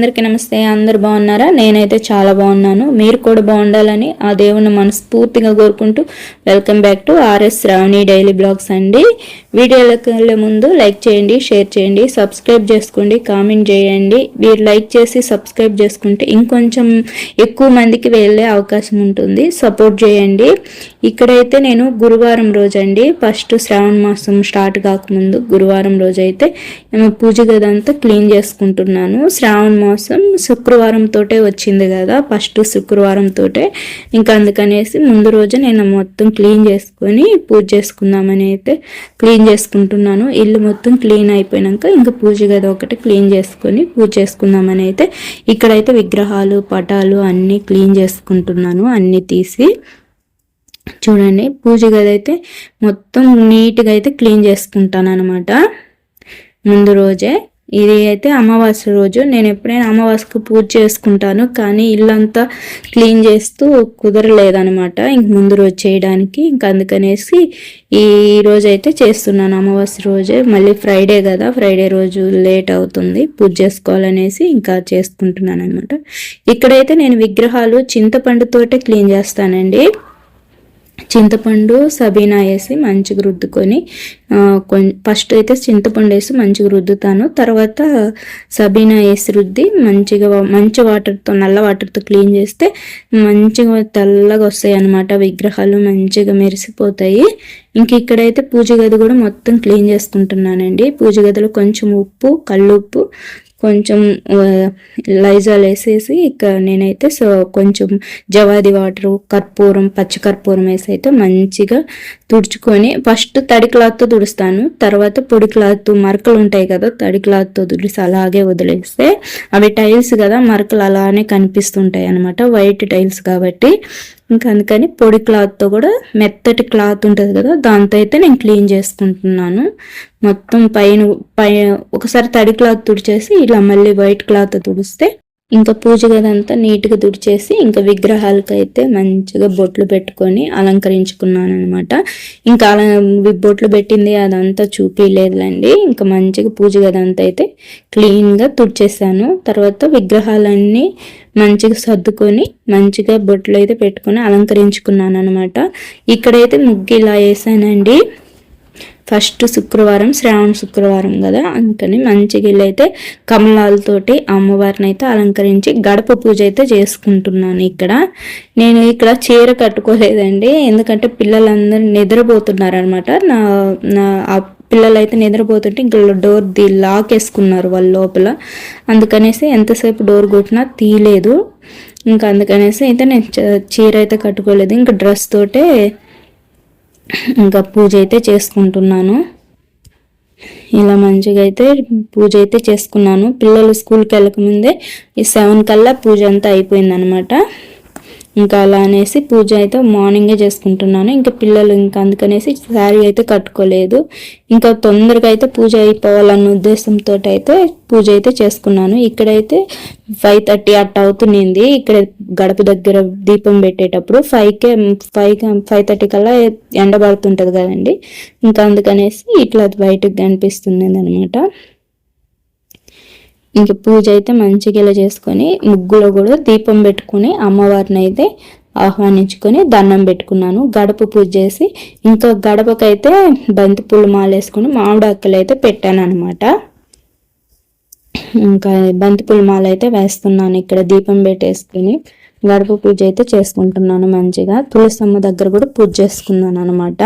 అందరికీ నమస్తే. అందరు బాగున్నారా? నేనైతే చాలా బాగున్నాను. మీరు కూడా బాగుండాలని ఆ దేవుని మనస్ఫూర్తిగా కోరుకుంటూ welcome back to RS Shravani daily blogs అండి. వీడియోలకు వెళ్ళే ముందు లైక్ చేయండి షేర్ చేయండి సబ్స్క్రైబ్ చేసుకోండి కామెంట్ చేయండి. మీరు లైక్ చేసి సబ్స్క్రైబ్ చేసుకుంటే ఇంకొంచెం ఎక్కువ మందికి వెళ్ళే అవకాశం ఉంటుంది. సపోర్ట్ చేయండి. ఇక్కడైతే నేను గురువారం రోజు అండి. ఫస్ట్ శ్రావణ మాసం స్టార్ట్ కాకముందు గురువారం రోజు అయితే పూజ గదంతా క్లీన్ చేసుకుంటున్నాను. శ్రావణ అమావాస్యం శుక్రవారం తోటే వచ్చింది కదా ఫస్ట్ శుక్రవారం తోటే ఇంకా అందుకనేసి ముందు రోజు నేను మొత్తం క్లీన్ చేసుకొని పూజ చేసుకుందామని అయితే క్లీన్ చేసుకుంటున్నాను. ఇల్లు మొత్తం క్లీన్ అయిపోయినాక ఇంకా పూజ గది ఒకటి క్లీన్ చేసుకొని పూజ చేసుకుందామని అయితే ఇక్కడైతే విగ్రహాలు పటాలు అన్నీ క్లీన్ చేసుకుంటున్నాను అన్నీ తీసి. చూడండి పూజ గది అయితే మొత్తం నీట్గా అయితే క్లీన్ చేసుకుంటాను అనమాట ముందు రోజే ఇది అయితే అమావాస్య రోజు. నేను ఎప్పుడైనా అమావాస్యకు పూజ చేసుకుంటాను కానీ ఇల్లంతా క్లీన్ చేస్తూ కుదరలేదనమాట ఇంక ముందు రోజు చేయడానికి ఇంక అందుకనేసి ఈ రోజు అయితే చేస్తున్నాను. అమావాస్య రోజే మళ్ళీ ఫ్రైడే కదా ఫ్రైడే రోజు లేట్ అవుతుంది పూజ చేసుకోవాలనేసి ఇంకా చేసుకుంటున్నాను అనమాట ఇక్కడైతే నేను విగ్రహాలు చింతపండుతోటే క్లీన్ చేస్తానండి. చింతపండు సబీనా వేసి మంచిగా రుద్దుకొని ఫస్ట్ అయితే చింతపండు వేసి మంచిగా రుద్దుతాను. తర్వాత సబీనా వేసి రుద్ది మంచిగా మంచి వాటర్తో నల్ల వాటర్తో క్లీన్ చేస్తే మంచిగా తెల్లగా వస్తాయి అన్నమాట విగ్రహాలు మంచిగా మెరిసిపోతాయి. ఇంక ఇక్కడైతే పూజ గది కూడా మొత్తం క్లీన్ చేసుకుంటున్నానండి పూజ గదిలో కొంచెం ఉప్పు కళ్ళుప్పు కొంచెం లైజాల్ వేసేసి ఇక నేనైతే సో కొంచెం జవాది వాటర్ కర్పూరం పచ్చి కర్పూరం వేసి అయితే మంచిగా తుడుచుకొని ఫస్ట్ తడి క్లాత్తో తుడుస్తాను. తర్వాత పొడి క్లాత్ మరకలు ఉంటాయి కదా తడి క్లాత్తో తుడిసి అలాగే వదిలేస్తే అవి టైల్స్ కదా మరకలు అలానే కనిపిస్తుంటాయి అనమాట వైట్ టైల్స్ కాబట్టి. ఇంకా అందుకని పొడి క్లాత్తో కూడా మెత్తటి క్లాత్ ఉంటుంది కదా దాంతో అయితే నేను క్లీన్ చేసుకుంటున్నాను. మొత్తం పైన పై ఒకసారి తడి క్లాత్ తుడిచేసి ఇలా మళ్ళీ వైట్ క్లాత్ తుడిస్తే ఇంకా పూజ గదంతా నీట్గా తుడిచేసి ఇంకా విగ్రహాలకు అయితే మంచిగా బొట్లు పెట్టుకొని అలంకరించుకున్నాను అనమాట ఇంకా అలా బొట్లు పెట్టింది అదంతా చూపించలేదులండి ఇంకా మంచిగా పూజ గదంతా అయితే క్లీన్గా తుడిచేసాను. తర్వాత విగ్రహాలన్నీ మంచిగా సర్దుకొని మంచిగా బొట్లు అయితే పెట్టుకొని అలంకరించుకున్నాను అనమాట ఇక్కడైతే ముగ్గు ఇలా వేసానండి. ఫస్ట్ శుక్రవారం శ్రావణ శుక్రవారం కదా అందుకని మంచిగా వెళ్ళైతే కమలాలతోటి అమ్మవారిని అయితే అలంకరించి గడప పూజ అయితే చేసుకుంటున్నాను ఇక్కడ. నేను ఇక్కడ చీర కట్టుకోలేదండి ఎందుకంటే పిల్లలందరూ నిద్రపోతున్నారనమాట నా నా పిల్లలు అయితే నిద్రపోతుంటే ఇంకా డోర్ ది లాక్ వేసుకున్నారు వాళ్ళ లోపల. అందుకనేసి ఎంతసేపు డోర్ కొట్టినా తీయలేదు. ఇంకా అందుకనేసి అయితే నేను చీర అయితే కట్టుకోలేదు. ఇంకా డ్రెస్ తోటే ఇంకా పూజ అయితే చేసుకుంటున్నాను. ఇలా మంచిగా అయితే పూజ అయితే చేసుకున్నాను. పిల్లలు స్కూల్కి వెళ్ళకముందే ఈ సెవెన్ కల్లా పూజ అంతా అయిపోయింది అనమాట ఇంకా అలా అనేసి పూజ అయితే మార్నింగే చేసుకుంటున్నాను. ఇంకా పిల్లలు ఇంకా అందుకనేసి శారీ అయితే కట్టుకోలేదు. ఇంకా తొందరగా అయితే పూజ అయిపోవాలన్న ఉద్దేశంతో అయితే పూజ అయితే చేసుకున్నాను. ఇక్కడైతే ఫైవ్ థర్టీ అట్ట అవుతుంది ఇక్కడ గడప దగ్గర దీపం పెట్టేటప్పుడు ఫైవ్కే ఫైవ్ ఫైవ్ థర్టీ కల్లా ఎండబడుతుంటుంది కదండి. ఇంకా అందుకనేసి ఇట్లా బయటకు కనిపిస్తుంది అనమాట ఇంక పూజ అయితే మంచిగా ఇలా చేసుకొని ముగ్గులో కూడా దీపం పెట్టుకుని అమ్మవారిని అయితే ఆహ్వానించుకొని దండం పెట్టుకున్నాను. గడప పూజ చేసి ఇంకా గడపకైతే బంతి పూలు మాలేసుకుని మామిడాకులు అక్కలు అయితే పెట్టాను అనమాట ఇంకా బంతిపూలు మాల అయితే వేస్తున్నాను ఇక్కడ దీపం పెట్టేసుకుని. గడప పూజ అయితే చేసుకుంటున్నాను మంచిగా. తులసమ్మ దగ్గర కూడా పూజ చేసుకున్నాను అనమాట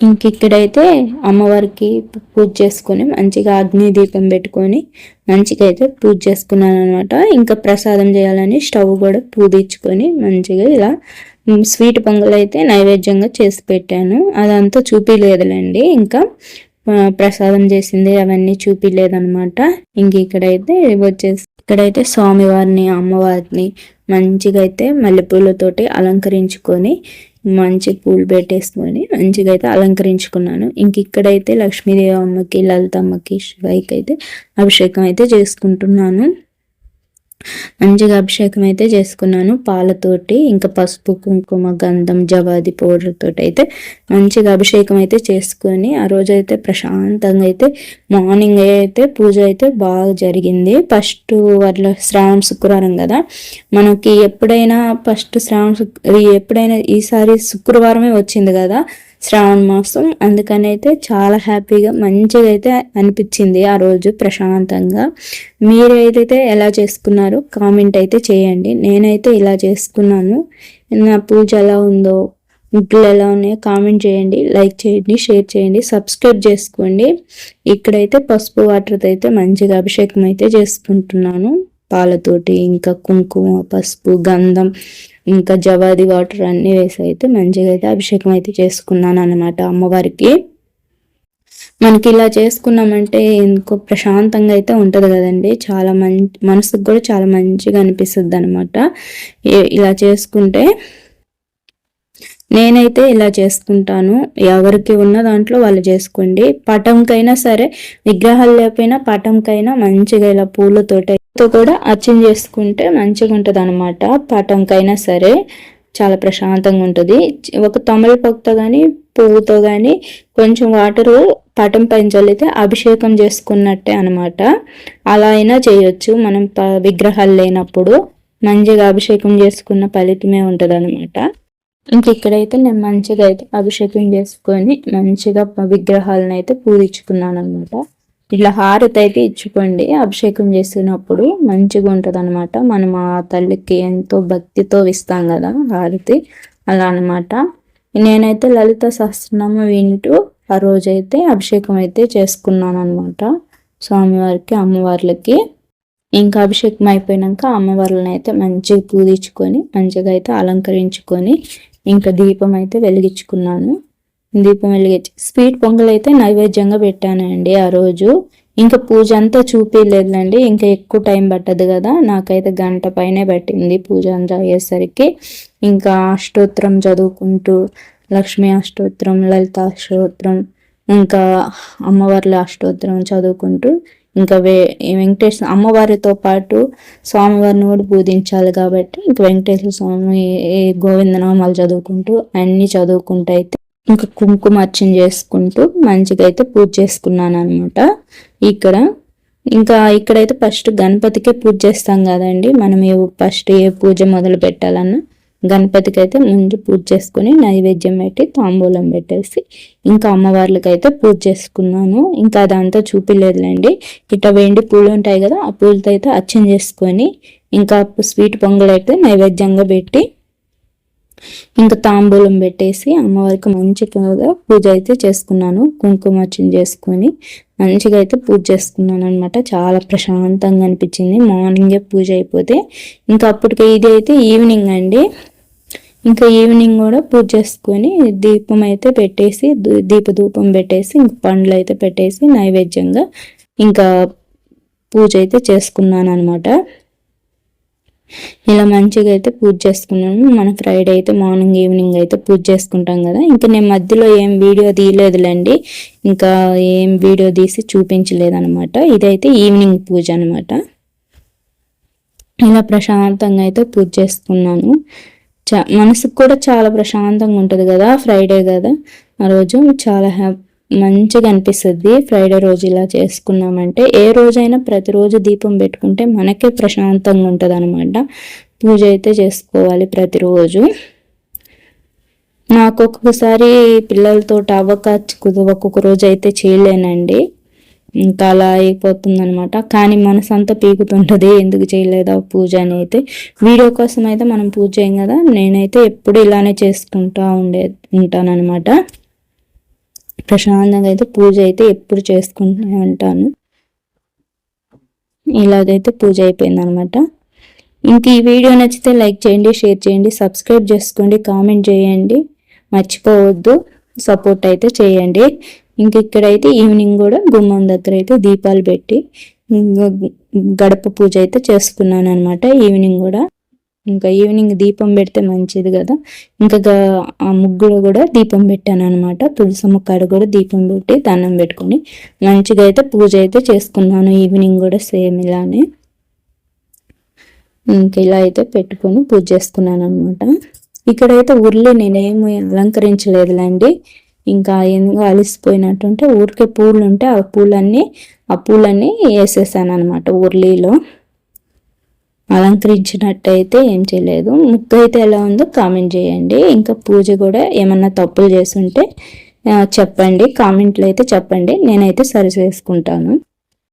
ఇంకిక్కడైతే అమ్మవారికి పూజ చేసుకొని మంచిగా అగ్ని దీపం పెట్టుకొని మంచిగా అయితే పూజ చేసుకున్నాను అనమాట ఇంకా ప్రసాదం చేయాలని స్టవ్ కూడా పూదించుకొని మంచిగా ఇలా స్వీట్ పొంగల్ అయితే నైవేద్యంగా చేసి పెట్టాను. అదంతా చూపిలేదులేండి. ఇంకా ప్రసాదం చేసింది అవన్నీ చూపిలేదనమాట ఇంక ఇక్కడైతే వచ్చేసి ఇక్కడైతే స్వామివారిని అమ్మవారిని మంచిగా అయితే మల్లెపూలతోటి అలంకరించుకొని మంచి పూలు పెట్టేసుకొని మంచిగా అయితే అలంకరించుకున్నాను. ఇంక ఇక్కడైతే లక్ష్మీదేవి అమ్మకి లలితమ్మకి శివయ్యకి అయితే అభిషేకం అయితే చేసుకుంటున్నాను. మంచిగా అభిషేకం అయితే చేసుకున్నాను. పాలతోటి ఇంకా పసుపు కుంకుమ గంధం జవాది పౌడర్ తోటి అయితే మంచిగా అభిషేకం అయితే చేసుకొని ఆ రోజు అయితే ప్రశాంతంగా అయితే మార్నింగ్ అయితే పూజ అయితే బాగా జరిగింది. ఫస్ట్ అట్లా శ్రావణ శుక్రవారం కదా. మనకి ఎప్పుడైనా ఫస్ట్ శ్రావణ ఎప్పుడైనా ఈసారి శుక్రవారమే వచ్చింది కదా. శ్రావణ మాసం. అందుకని అయితే చాలా హ్యాపీగా మంచిగా అయితే అనిపించింది ఆ రోజు ప్రశాంతంగా. మీరు ఏదైతే ఎలా చేసుకున్నారో కామెంట్ అయితే చేయండి. నేనైతే ఇలా చేసుకున్నాను. నా పూజ ఎలా ఉందో ముగ్గులు ఎలా ఉన్నాయో కామెంట్ చేయండి. లైక్ చేయండి షేర్ చేయండి సబ్స్క్రైబ్ చేసుకోండి. ఇక్కడైతే పసుపు వాటర్తో అయితే మంచిగా అభిషేకం అయితే చేసుకుంటున్నాను. పాలతోటి ఇంకా కుంకుమ పసుపు గంధం ఇంకా జవాది వాటర్ అన్నీ వేసి అయితే మంచిగా అయితే అభిషేకం అయితే చేసుకున్నాను అనమాట అమ్మవారికి. మనకి ఇలా చేసుకున్నామంటే ఇంకో ప్రశాంతంగా అయితే ఉంటుంది కదండి. చాలా మంచి మనసుకు కూడా చాలా మంచిగా అనిపిస్తుంది అనమాట ఇలా చేసుకుంటే నేనైతే ఇలా చేసుకుంటాను. ఎవరికి ఉన్న దాంట్లో వాళ్ళు చేసుకోండి. పటంకైనా సరే విగ్రహాలు లేకపోయినా పటంకైనా మంచిగా ఇలా పూలతోటి కూడా అచ్చం చేసుకుంటే మంచిగా ఉంటుంది అనమాట పటంకైనా సరే చాలా ప్రశాంతంగా ఉంటుంది. ఒక తమలపాకుతో కానీ పువ్వుతో కానీ కొంచెం వాటరు పటం పైన చల్లితే అభిషేకం చేసుకున్నట్టే అనమాట అలా అయినా చేయొచ్చు. మనం విగ్రహాలు లేనప్పుడు మంచిగా అభిషేకం చేసుకున్న ఫలితమే ఉంటుంది అనమాట ఇంక ఇక్కడైతే నేను మంచిగా అయితే అభిషేకం చేసుకొని మంచిగా విగ్రహాలను అయితే పూజించుకున్నాను అనమాట ఇట్లా హారతి అయితే ఇచ్చుకోండి అభిషేకం చేసినప్పుడు మంచిగా ఉంటుంది అనమాట మనం ఆ తల్లికి ఎంతో భక్తితో ఇస్తాం కదా హారతి అలా అనమాట నేనైతే లలిత సహస్రనామ వింటూ ఆ రోజైతే అభిషేకం అయితే చేసుకున్నాను అనమాట స్వామివారికి అమ్మవార్లకి. ఇంకా అభిషేకం అయిపోయినాక అమ్మవార్లను అయితే మంచిగా పూజించుకొని మంచిగా అయితే అలంకరించుకొని ఇంకా దీపం అయితే వెలిగించుకున్నాను. దీపం వెలిగించి. స్వీట్ పొంగల్ అయితే నైవేద్యంగా పెట్టానండి ఆ రోజు. ఇంకా పూజ అంతా చూపించలేదండి ఇంకా ఎక్కువ టైం పట్టదు కదా. నాకైతే గంట పైనే పట్టింది పూజ అంతా అయ్యేసరికి. ఇంకా అష్టోత్తరం చదువుకుంటూ లక్ష్మీ అష్టోత్తరం లలిత అష్టోత్తరం ఇంకా అమ్మవార్ల అష్టోత్తరం చదువుకుంటూ ఇంకా వే వెంకటేశ్వర అమ్మవారితో పాటు స్వామివారిని కూడా పూజించాలి కాబట్టి ఇంకా వెంకటేశ్వర స్వామి గోవిందనామాలు చదువుకుంటూ అన్నీ చదువుకుంటూ అయితే ఇంకా కుంకుమ అర్చన చేసుకుంటూ మంచిగా అయితే పూజ చేసుకున్నాను అనమాట ఇక్కడ ఇంకా ఇక్కడైతే ఫస్ట్ గణపతికే పూజ చేస్తాం కదండి. మనం ఏ ఫస్ట్ ఏ పూజ మొదలు పెట్టాలన్నా గణపతికి అయితే ముందు పూజ చేసుకుని నైవేద్యం పెట్టి తాంబూలం పెట్టేసి ఇంకా అమ్మవార్లకి అయితే పూజ చేసుకున్నాను. ఇంకా అదంతా చూపిలేదులేండి. ఇట్లా వెండి పూలు ఉంటాయి కదా ఆ పూలతో అయితే అచ్చం చేసుకొని ఇంకా స్వీట్ పొంగల్ అయితే నైవేద్యంగా పెట్టి ఇంకా తాంబూలం పెట్టేసి అమ్మవారికి మంచిగా పూజ అయితే చేసుకున్నాను కుంకుమార్చన చేసుకొని మంచిగా అయితే పూజ చేసుకున్నాను అనమాట చాలా ప్రశాంతంగా అనిపించింది. మార్నింగే పూజ అయిపోతే ఇంకా అప్పటికి ఇది అయితే ఈవినింగ్ అండి. ఇంకా ఈవినింగ్ కూడా పూజ చేసుకొని దీపం అయితే పెట్టేసి దీపధూపం పెట్టేసి ఇంక పండ్లు అయితే పెట్టేసి నైవేద్యంగా ఇంకా పూజ అయితే చేసుకున్నాను అనమాట ఇలా మంచిగా అయితే పూజ చేసుకున్నాను మన ఫ్రైడే అయితే మార్నింగ్ ఈవినింగ్ అయితే పూజ చేసుకుంటాం కదా. ఇంకా నేను మధ్యలో ఏం వీడియో తీయలేదులేండి. ఇంకా ఏం వీడియో తీసి చూపించలేదనమాట ఇదైతే ఈవినింగ్ పూజ అనమాట ఇలా ప్రశాంతంగా అయితే పూజ చేసుకున్నాను. చ మనసుకు కూడా చాలా ప్రశాంతంగా ఉంటుంది కదా ఫ్రైడే కదా. ఆ రోజు చాలా హ్యాపీ మంచిగా అనిపిస్తుంది. ఫ్రైడే రోజు ఇలా చేసుకున్నామంటే ఏ రోజైనా ప్రతిరోజు దీపం పెట్టుకుంటే మనకే ప్రశాంతంగా ఉంటుంది అనమాట పూజ అయితే చేసుకోవాలి ప్రతిరోజు. నాకు ఒక్కొక్కసారి పిల్లలతో అవ్వక ఒక్కొక్క రోజు అయితే చేయలేనండి. ఇంకా అలా అయిపోతుంది అనమాట కానీ మనసు పీకుతుంటుంది. ఎందుకు చేయలేదా పూజ అని అయితే వీడియో కోసం అయితే మనం పూజ చేయం కదా. నేనైతే ఎప్పుడు ఇలానే చేసుకుంటా ఉండే ఉంటానన్నమాట. ప్రశాంతంగా అయితే పూజ అయితే ఎప్పుడు చేసుకుంటూనే ఉంటాను. ఇలాగైతే పూజ అయిపోయింది అనమాట ఇంక ఈ వీడియో నచ్చితే లైక్ చేయండి షేర్ చేయండి సబ్స్క్రైబ్ చేసుకోండి కామెంట్ చేయండి. మర్చిపోవద్దు సపోర్ట్ అయితే చేయండి. ఇంక ఇక్కడైతే ఈవినింగ్ కూడా గుమ్మం దగ్గర అయితే దీపాలు పెట్టి గడప పూజ అయితే చేసుకున్నాను అనమాట ఈవినింగ్ కూడా. ఇంకా ఈవినింగ్ దీపం పెడితే మంచిది కదా. ఇంకా ఆ ముగ్గులో కూడా దీపం పెట్టాను అనమాట తులసమ్మ కాడ కూడా దీపం పెట్టి దండం పెట్టుకొని మంచిగా అయితే పూజ అయితే చేసుకున్నాను. ఈవినింగ్ కూడా సేమ్ ఇలానే. ఇంకా ఇలా అయితే పెట్టుకొని పూజ చేసుకున్నాను అనమాట ఇక్కడైతే ఊర్లో నేనేమి అలంకరించలేదులేండి. ఇంకా ఎందుకు అలిసిపోయినట్టుంటే ఊరికే పూలు ఉంటే ఆ పూలన్నీ ఆ పూలన్నీ వేసేసాను అనమాట ఉర్లీలో అలంకరించినట్టయితే ఏం చేయలేదు. ముక్కు అయితే ఎలా ఉందో కామెంట్ చేయండి. ఇంకా పూజ కూడా ఏమన్నా తప్పులు చేస్తుంటే చెప్పండి. కామెంట్లో అయితే చెప్పండి. నేనైతే సరి చేసుకుంటాను.